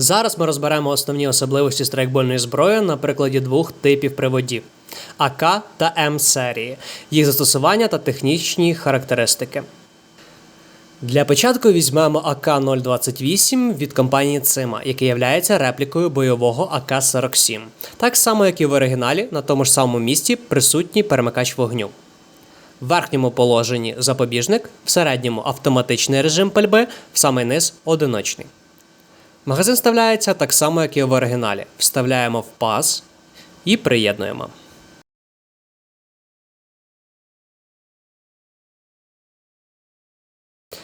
Зараз ми розберемо основні особливості страйкбольної зброї на прикладі двох типів приводів АК та М серії, їх застосування та технічні характеристики. Для початку візьмемо АК-028 від компанії Цима, який є реплікою бойового АК-47. Так само, як і в оригіналі, на тому ж самому місці присутній перемикач вогню. В верхньому положенні запобіжник, в середньому автоматичний режим пальби, в самий низ одиночний. Магазин вставляється так само, як і в оригіналі. Вставляємо в паз і приєднуємо.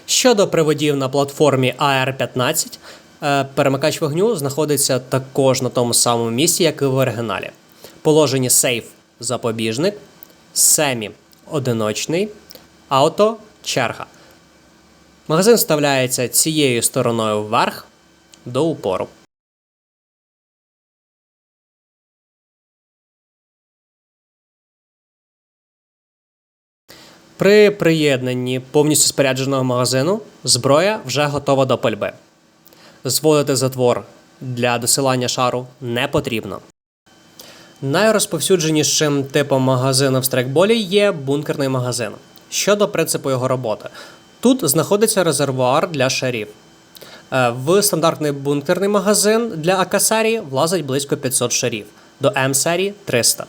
Щодо приводів на платформі AR15, е, перемикач вогню знаходиться також на тому самому місці, як і в оригіналі. Положені сейф запобіжник, семі одиночний, ауто черга. Магазин вставляється цією стороною вверх до упору. При приєднанні повністю спорядженого магазину зброя вже готова до пальби. Зводити затвор для досилання шару не потрібно. Найрозповсюдженішим типом магазину в страйкболі є бункерний магазин. Щодо принципу його роботи, тут знаходиться резервуар для шарів. Е, В стандартний бункерний магазин для АК-серії влазить близько 500 шарів, до М-серії 300.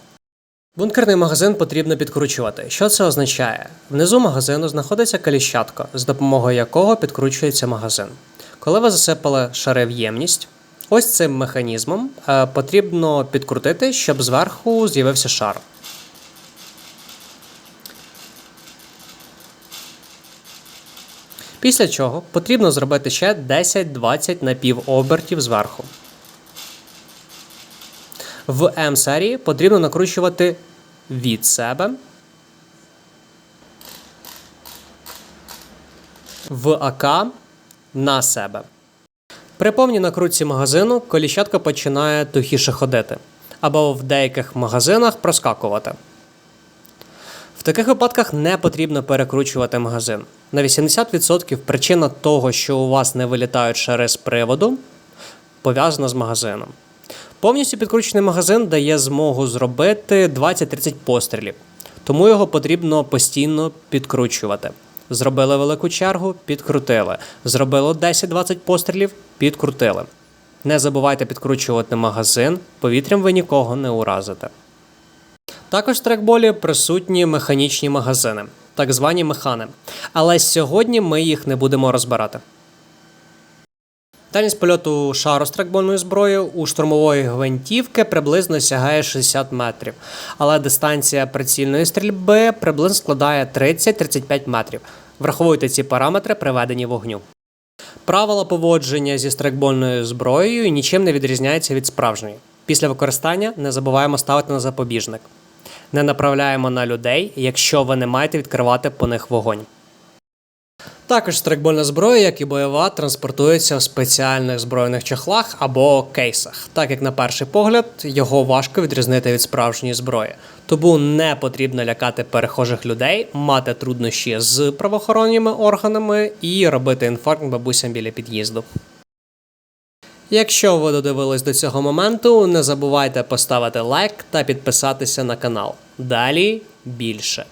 Бункерний магазин потрібно підкручувати. Що це означає? Внизу магазину знаходиться каліщатко, з допомогою якого підкручується магазин. Коли ви засипали шари в ємність, ось цим механізмом е, потрібно підкрутити, щоб зверху з'явився шар. Після чого потрібно зробити ще 10-20 напівобертів зверху. В М-серії потрібно накручувати від себе. В АК на себе. При повній накрутці магазину коліщатка починає тухіше ходити, або в деяких магазинах проскакувати. Таких випадках не потрібно перекручувати магазин. На 80% причина того, що у вас не вилітають шари з приводу, пов'язана з магазином. Повністю підкручений магазин дає змогу зробити 20-30 пострілів, тому його потрібно постійно підкручувати. Зробили велику чергу, підкрутили. Зробило 10-20 пострілів, підкрутили. Не забувайте підкручувати магазин, повітрям ви нікого не уразите. Також в трекболі присутні механічні магазини, так звані механи. Але сьогодні ми їх не будемо розбирати. Дальність польоту шару з трекбольною зброєю у штурмової гвинтівки приблизно сягає 60 метрів, але дистанція прицільної стрільби приблизно складає 30-35 метрів. Враховуйте ці параметри при веденні вогню. Правила поводження зі страйкбольною зброєю нічим не відрізняються від справжньої. Після використання не забуваємо ставити на запобіжник. Не направляємо на людей, якщо ви не маєте відкривати по них вогонь. Також страйкбольна зброя, як і бойова, транспортується в спеціальних збройних чохлах або кейсах, так як на перший погляд його важко відрізнити від справжньої зброї. Тому не потрібно лякати перехожих людей, мати труднощі з правоохоронними органами і робити інфаркт бабусям біля під'їзду. Якщо ви додивились до цього моменту, не забувайте поставити лайк та підписатися на канал. Далі більше.